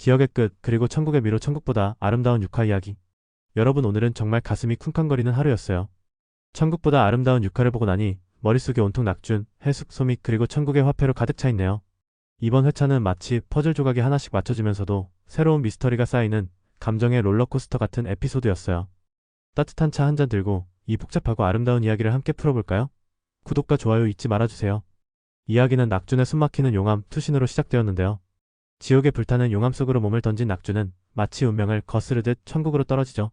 기억의 끝, 그리고 천국의 미로 천국보다 아름다운 육화 이야기. 여러분 오늘은 정말 가슴이 쿵쾅거리는 하루였어요. 천국보다 아름다운 육화를 보고 나니 머릿속에 온통 낙준, 해숙, 소미 그리고 천국의 화폐로 가득 차 있네요. 이번 회차는 마치 퍼즐 조각이 하나씩 맞춰지면서도 새로운 미스터리가 쌓이는 감정의 롤러코스터 같은 에피소드였어요. 따뜻한 차 한 잔 들고 이 복잡하고 아름다운 이야기를 함께 풀어볼까요? 구독과 좋아요 잊지 말아주세요. 이야기는 낙준의 숨막히는 용암 투신으로 시작되었는데요. 지옥에 불타는 용암 속으로 몸을 던진 낙준은 마치 운명을 거스르듯 천국으로 떨어지죠.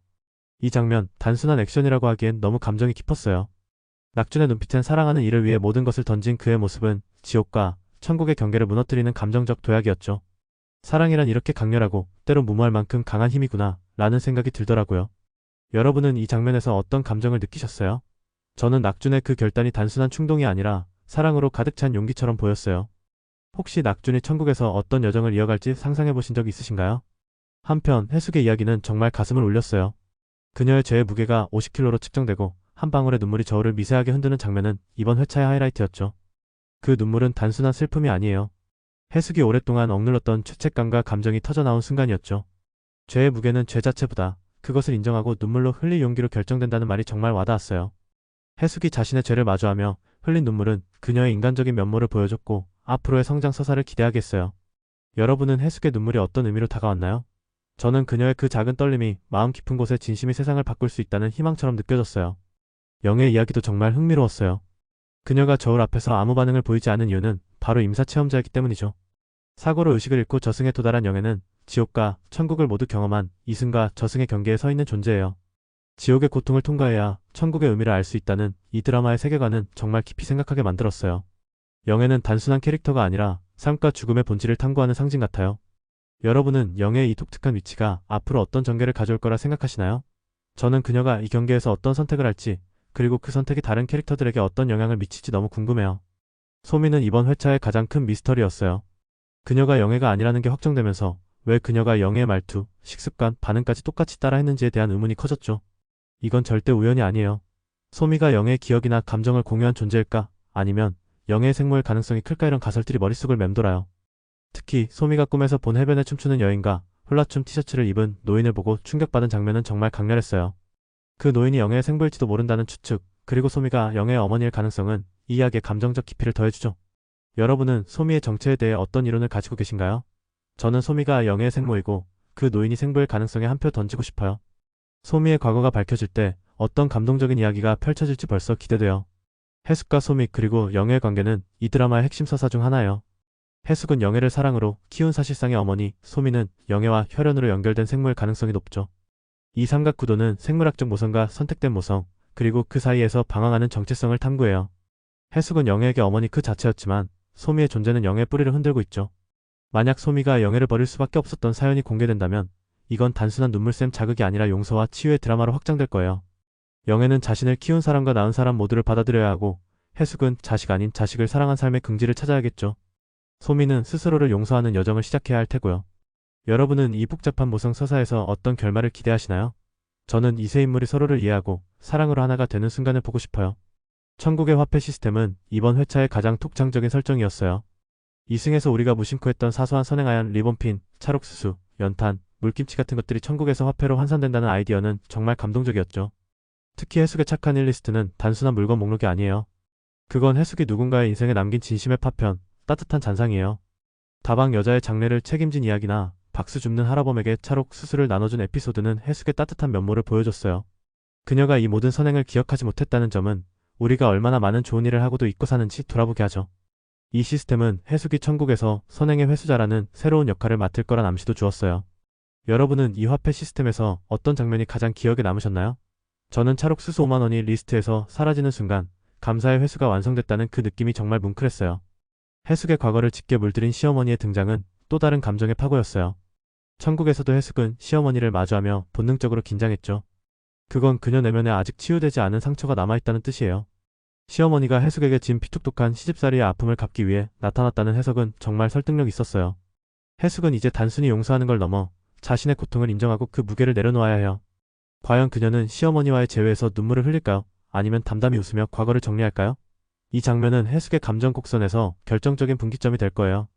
이 장면 단순한 액션이라고 하기엔 너무 감정이 깊었어요. 낙준의 눈빛엔 사랑하는 이를 위해 모든 것을 던진 그의 모습은 지옥과 천국의 경계를 무너뜨리는 감정적 도약이었죠. 사랑이란 이렇게 강렬하고 때론 무모할 만큼 강한 힘이구나 라는 생각이 들더라고요. 여러분은 이 장면에서 어떤 감정을 느끼셨어요? 저는 낙준의 그 결단이 단순한 충동이 아니라 사랑으로 가득 찬 용기처럼 보였어요. 혹시 낙준이 천국에서 어떤 여정을 이어갈지 상상해 보신 적 있으신가요? 한편 해숙의 이야기는 정말 가슴을 울렸어요. 그녀의 죄의 무게가 50kg로 측정되고 한 방울의 눈물이 저울을 미세하게 흔드는 장면은 이번 회차의 하이라이트였죠. 그 눈물은 단순한 슬픔이 아니에요. 해숙이 오랫동안 억눌렀던 죄책감과 감정이 터져나온 순간이었죠. 죄의 무게는 죄 자체보다 그것을 인정하고 눈물로 흘릴 용기로 결정된다는 말이 정말 와닿았어요. 해숙이 자신의 죄를 마주하며 흘린 눈물은 그녀의 인간적인 면모를 보여줬고 앞으로의 성장 서사를 기대하겠어요. 여러분은 해숙의 눈물이 어떤 의미로 다가왔나요? 저는 그녀의 그 작은 떨림이 마음 깊은 곳에 진심이 세상을 바꿀 수 있다는 희망처럼 느껴졌어요. 영의 이야기도 정말 흥미로웠어요. 그녀가 저울 앞에서 아무 반응을 보이지 않은 이유는 바로 임사 체험자이기 때문이죠. 사고로 의식을 잃고 저승에 도달한 영애는 지옥과 천국을 모두 경험한 이승과 저승의 경계에 서 있는 존재예요. 지옥의 고통을 통과해야 천국의 의미를 알 수 있다는 이 드라마의 세계관은 정말 깊이 생각하게 만들었어요. 영애는 단순한 캐릭터가 아니라 삶과 죽음의 본질을 탐구하는 상징 같아요. 여러분은 영애의 이 독특한 위치가 앞으로 어떤 전개를 가져올 거라 생각하시나요? 저는 그녀가 이 경계에서 어떤 선택을 할지 그리고 그 선택이 다른 캐릭터들에게 어떤 영향을 미칠지 너무 궁금해요. 소미는 이번 회차의 가장 큰 미스터리였어요. 그녀가 영애가 아니라는 게 확정되면서 왜 그녀가 영애의 말투, 식습관, 반응까지 똑같이 따라했는지에 대한 의문이 커졌죠. 이건 절대 우연이 아니에요. 소미가 영애의 기억이나 감정을 공유한 존재일까? 아니면 영애의 생모일 가능성이 클까 이런 가설들이 머릿속을 맴돌아요. 특히 소미가 꿈에서 본 해변에 춤추는 여인과 훌라춤 티셔츠를 입은 노인을 보고 충격받은 장면은 정말 강렬했어요. 그 노인이 영애의 생부일지도 모른다는 추측, 그리고 소미가 영애의 어머니일 가능성은 이 이야기의 감정적 깊이를 더해주죠. 여러분은 소미의 정체에 대해 어떤 이론을 가지고 계신가요? 저는 소미가 영애의 생모이고 그 노인이 생부일 가능성에 한 표 던지고 싶어요. 소미의 과거가 밝혀질 때 어떤 감동적인 이야기가 펼쳐질지 벌써 기대돼요. 해숙과 소미 그리고 영애의 관계는 이 드라마의 핵심 서사 중 하나예요. 해숙은 영애를 사랑으로 키운 사실상의 어머니, 소미는 영애와 혈연으로 연결된 생모일 가능성이 높죠. 이 삼각 구도는 생물학적 모성과 선택된 모성, 그리고 그 사이에서 방황하는 정체성을 탐구해요. 해숙은 영애에게 어머니 그 자체였지만 소미의 존재는 영애의 뿌리를 흔들고 있죠. 만약 소미가 영애를 버릴 수밖에 없었던 사연이 공개된다면 이건 단순한 눈물샘 자극이 아니라 용서와 치유의 드라마로 확장될 거예요. 영애는 자신을 키운 사람과 낳은 사람 모두를 받아들여야 하고 해숙은 자식 아닌 자식을 사랑한 삶의 긍지를 찾아야겠죠. 소미는 스스로를 용서하는 여정을 시작해야 할 테고요. 여러분은 이 복잡한 모성 서사에서 어떤 결말을 기대하시나요? 저는 이 세 인물이 서로를 이해하고 사랑으로 하나가 되는 순간을 보고 싶어요. 천국의 화폐 시스템은 이번 회차의 가장 독창적인 설정이었어요. 이승에서 우리가 무심코 했던 사소한 선행하얀 리본핀, 찰옥수수, 연탄, 물김치 같은 것들이 천국에서 화폐로 환산된다는 아이디어는 정말 감동적이었죠. 특히 해숙의 착한 일리스트는 단순한 물건 목록이 아니에요. 그건 해숙이 누군가의 인생에 남긴 진심의 파편, 따뜻한 잔상이에요. 다방 여자의 장래를 책임진 이야기나 박수 줍는 할아범에게 찰옥 수술을 나눠준 에피소드는 해숙의 따뜻한 면모를 보여줬어요. 그녀가 이 모든 선행을 기억하지 못했다는 점은 우리가 얼마나 많은 좋은 일을 하고도 잊고 사는지 돌아보게 하죠. 이 시스템은 해숙이 천국에서 선행의 회수자라는 새로운 역할을 맡을 거란 암시도 주었어요. 여러분은 이 화폐 시스템에서 어떤 장면이 가장 기억에 남으셨나요? 저는 찰옥 수수 5만원이 리스트에서 사라지는 순간 감사의 회수가 완성됐다는 그 느낌이 정말 뭉클했어요. 해숙의 과거를 짙게 물들인 시어머니의 등장은 또 다른 감정의 파고였어요. 천국에서도 해숙은 시어머니를 마주하며 본능적으로 긴장했죠. 그건 그녀 내면에 아직 치유되지 않은 상처가 남아있다는 뜻이에요. 시어머니가 해숙에게 진 피톡톡한 시집살이의 아픔을 갚기 위해 나타났다는 해석은 정말 설득력 있었어요. 해숙은 이제 단순히 용서하는 걸 넘어 자신의 고통을 인정하고 그 무게를 내려놓아야 해요. 과연 그녀는 시어머니와의 재회에서 눈물을 흘릴까요? 아니면 담담히 웃으며 과거를 정리할까요? 이 장면은 해숙의 감정 곡선에서 결정적인 분기점이 될 거예요.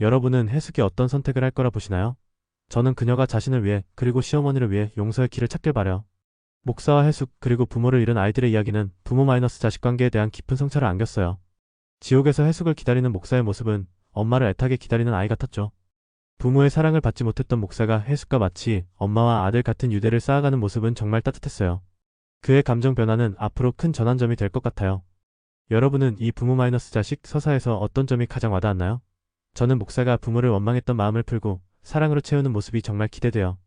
여러분은 해숙이 어떤 선택을 할 거라 보시나요? 저는 그녀가 자신을 위해 그리고 시어머니를 위해 용서의 길을 찾길 바래요. 목사와 해숙 그리고 부모를 잃은 아이들의 이야기는 부모 마이너스 자식 관계에 대한 깊은 성찰을 안겼어요. 지옥에서 해숙을 기다리는 목사의 모습은 엄마를 애타게 기다리는 아이 같았죠. 부모의 사랑을 받지 못했던 목사가 해숙과 마치 엄마와 아들 같은 유대를 쌓아가는 모습은 정말 따뜻했어요. 그의 감정 변화는 앞으로 큰 전환점이 될 것 같아요. 여러분은 이 부모 마이너스 자식 서사에서 어떤 점이 가장 와닿았나요? 저는 목사가 부모를 원망했던 마음을 풀고 사랑으로 채우는 모습이 정말 기대돼요.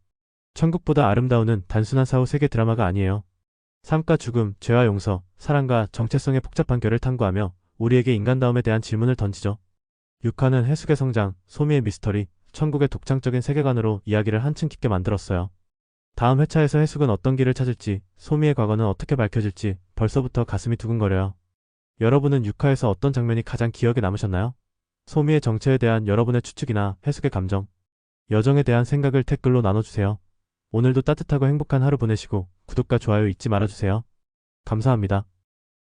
천국보다 아름다운은 단순한 사후 세계 드라마가 아니에요. 삶과 죽음, 죄와 용서, 사랑과 정체성의 복잡한 결을 탐구하며 우리에게 인간다움에 대한 질문을 던지죠. 6화는 해숙의 성장, 소미의 미스터리, 천국의 독창적인 세계관으로 이야기를 한층 깊게 만들었어요. 다음 회차에서 해숙은 어떤 길을 찾을지, 소미의 과거는 어떻게 밝혀질지 벌써부터 가슴이 두근거려요. 여러분은 6화에서 어떤 장면이 가장 기억에 남으셨나요? 소미의 정체에 대한 여러분의 추측이나 해숙의 감정, 여정에 대한 생각을 댓글로 나눠주세요. 오늘도 따뜻하고 행복한 하루 보내시고 구독과 좋아요 잊지 말아주세요. 감사합니다.